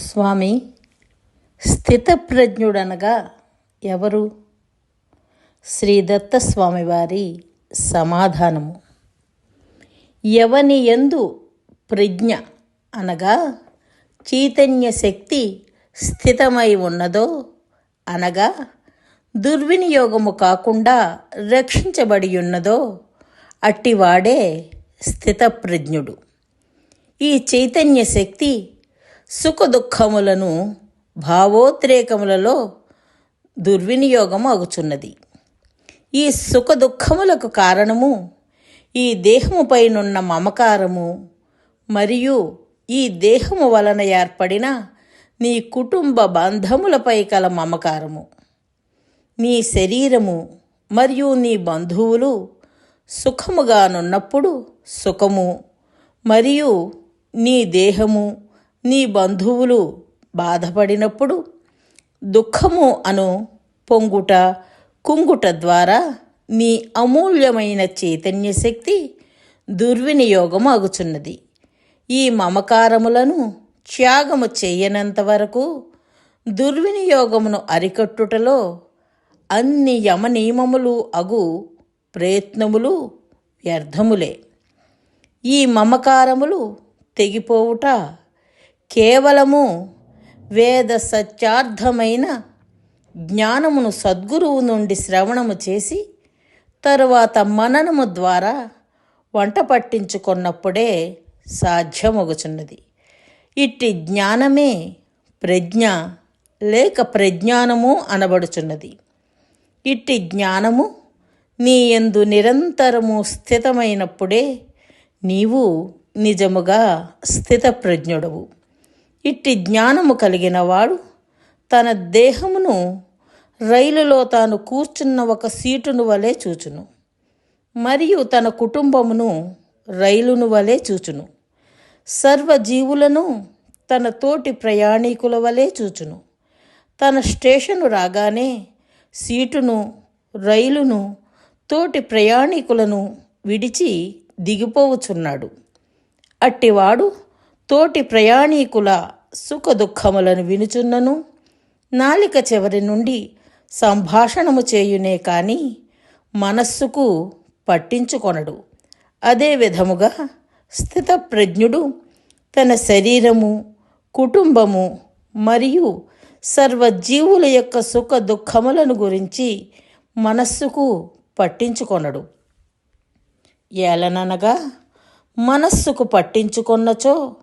స్వామి స్థితప్రజ్ఞుడనగా ఎవరు? శ్రీ దత్తస్వామి వారి సమాధానము. ఎవని ఎందు ప్రజ్ఞ అనగా చైతన్య శక్తి స్థితమై ఉన్నదో అనగా దుర్వినియోగము కాకుండా రక్షించబడి ఉన్నదో అట్టివాడే స్థితప్రజ్ఞుడు. ఈ చైతన్య శక్తి సుఖ దుఃఖములను భావోద్రేకములలో దుర్వినియోగం అగుచున్నది ఈ సుఖ దుఃఖములకు కారణము ఈ దేహముపైనున్న మమకారము మరియు ఈ దేహము వలన ఏర్పడిన నీ కుటుంబ బంధములపై కల మమకారము. నీ శరీరము మరియు నీ బంధువులు సుఖముగానున్నప్పుడు సుఖము మరియు నీ దేహము నీ బంధువులు బాధపడినప్పుడు దుఃఖము అను పొంగుట కుంగుట ద్వారా నీ అమూల్యమైన చైతన్య శక్తి దుర్వినియోగం అగుచున్నది ఈ మమకారములను త్యాగము చేయనంత వరకు దుర్వినియోగమును అరికట్టుటలో అన్ని యమనియమములు అగు ప్రయత్నములు వ్యర్థములే. ఈ మమకారములు తెగిపోవుట కేవలము వేద సత్యార్థమైన జ్ఞానమును సద్గురువు నుండి శ్రవణము చేసి తరువాత మననము ద్వారా వంట పట్టించుకున్నప్పుడే సాధ్యమగుచున్నది. ఇట్టి జ్ఞానమే ప్రజ్ఞ లేక ప్రజ్ఞానము అనబడుచున్నది. ఇట్టి జ్ఞానము నీ ఎందు నిరంతరము స్థితమైనప్పుడే నీవు నిజముగా స్థితప్రజ్ఞుడవు. ఇట్టి జ్ఞానము కలిగినవాడు తన దేహమును రైలులో తాను కూర్చున్న ఒక సీటును వలె చూచును. మరియు తన కుటుంబమును రైలును వలె చూచును. సర్వజీవులను తన తోటి ప్రయాణికుల వలె చూచును. తన స్టేషను రాగానే సీటును రైలును తోటి ప్రయాణికులను విడిచి దిగిపోవుచున్నాడు. అట్టివాడు తోటి ప్రయాణికుల సుఖ దుఃఖములను వినుచున్నను. నాలిక చివరి నుండి సంభాషణము చేయునే కాని మనస్సుకు పట్టించుకొనడు. అదే విధముగా స్థితప్రజ్ఞుడు తన శరీరము కుటుంబము మరియు సర్వజీవుల యొక్క సుఖ దుఃఖములను గురించి మనస్సుకు పట్టించుకొనడు. ఏలననగా మనస్సుకు పట్టించుకొన్నచో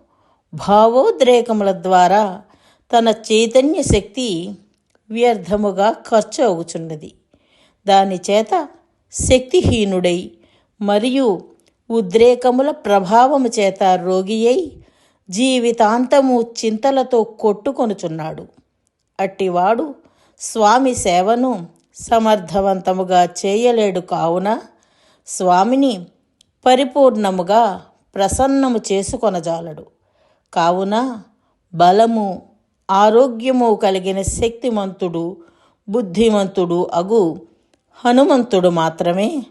భావోద్రేకముల ద్వారా తన చైతన్య శక్తి వ్యర్థముగా ఖర్చు అవుచున్నది. దానిచేత శక్తిహీనుడై మరియు ఉద్రేకముల ప్రభావము చేత రోగి అయి జీవితాంతము చింతలతో కొట్టుకొనుచున్నాడు. అట్టివాడు స్వామి సేవను సమర్థవంతముగా చేయలేడు కావున స్వామిని పరిపూర్ణముగా ప్రసన్నము చేసుకొనజాలడు. కావున బలము ఆరోగ్యము కలిగిన శక్తిమంతుడు బుద్ధిమంతుడు అగు హనుమంతుడు మాత్రమే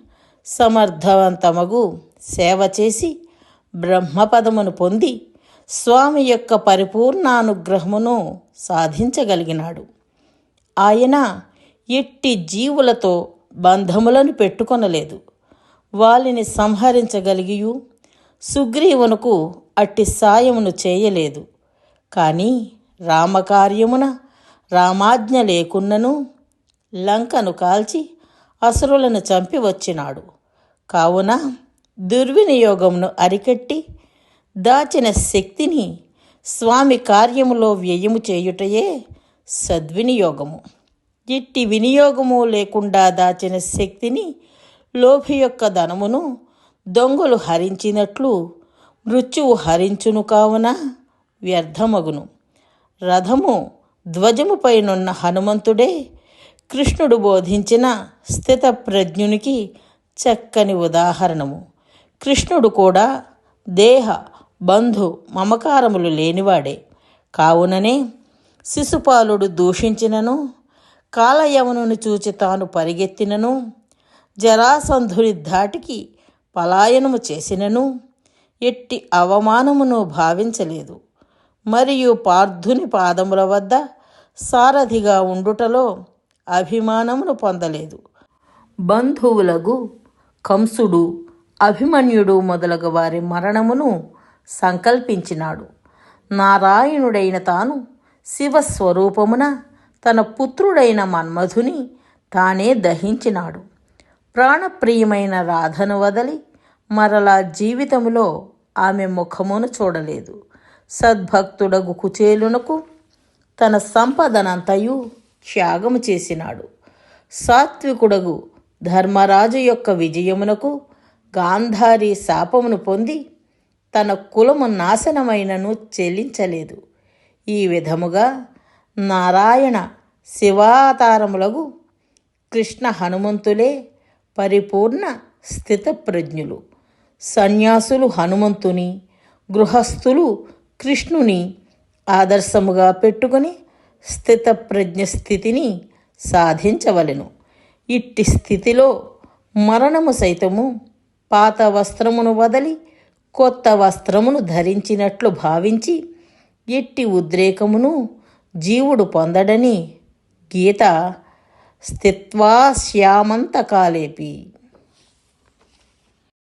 సమర్థవంతమగు సేవ చేసి బ్రహ్మపదమును పొంది స్వామి యొక్క పరిపూర్ణానుగ్రహమును సాధించగలిగినాడు. ఆయన ఎట్టి జీవులతో బంధములను పెట్టుకొనలేదు. వాళ్ళని సంహరించగలిగియు సుగ్రీవునకు అట్టి సాయమును చేయలేదు. కానీ రామకార్యమున రామాజ్ఞ లేకున్నను లంకను కాల్చి అసురులను చంపి వచ్చినాడు. కావున దుర్వినియోగమును అరికట్టి దాచిన శక్తిని స్వామి కార్యములో వ్యయము చేయుటయే సద్వినియోగము. ఇట్టి వినియోగము లేకుండా దాచిన శక్తిని లోభి యొక్క ధనమును దొంగలు హరించినట్లు మృత్యువు హరించును కావున వ్యర్థమగును. రథము ధ్వజముపైనున్న హనుమంతుడే కృష్ణుడు బోధించిన స్థిత ప్రజ్ఞునికి చక్కని ఉదాహరణము. కృష్ణుడు కూడా దేహ బంధు మమకారములు లేనివాడే. కావుననే శిశుపాలుడు దూషించినను కాలయవనుని చూచి తాను పరిగెత్తినను జరాసంధుని ధాటికి పలాయనము చేసినను ఎట్టి అవమానమును భావించలేదు. మరియు పార్థుని పాదముల వద్ద సారథిగా ఉండుటలో అభిమానమును పొందలేదు. బంధువులకు కంసుడు అభిమన్యుడు మొదలగు వారి మరణమును సంకల్పించినాడు. నారాయణుడైన తాను శివస్వరూపమున తన పుత్రుడైన మన్మధుని తానే దహించినాడు. ప్రాణప్రియమైన రాధను వదలి మరలా జీవితములో ఆమె ముఖమును చూడలేదు. సద్భక్తుడగు కుచేలునకు తన సంపదనంతయు త్యాగము చేసినాడు. సాత్వికుడగు ధర్మరాజు యొక్క విజయమునకు గాంధారి శాపమును పొంది తన కులము నాశనమైనను చెల్లించలేదు. ఈ విధముగా నారాయణ శివాతారములగు కృష్ణ హనుమంతులే పరిపూర్ణ స్థితప్రజ్ఞులు. సన్యాసులు హనుమంతుని గృహస్థులు కృష్ణుని ఆదర్శముగా పెట్టుకొని స్థితప్రజ్ఞ స్థితిని సాధించవలెను. ఇట్టి స్థితిలో మరణము సైతము పాత వస్త్రమును వదలి కొత్త వస్త్రమును ధరించినట్లు భావించి ఎట్టి ఉద్రేకమును జీవుడు పొందడని గీత స్థిత్వా శ్యామంతకాలేపి.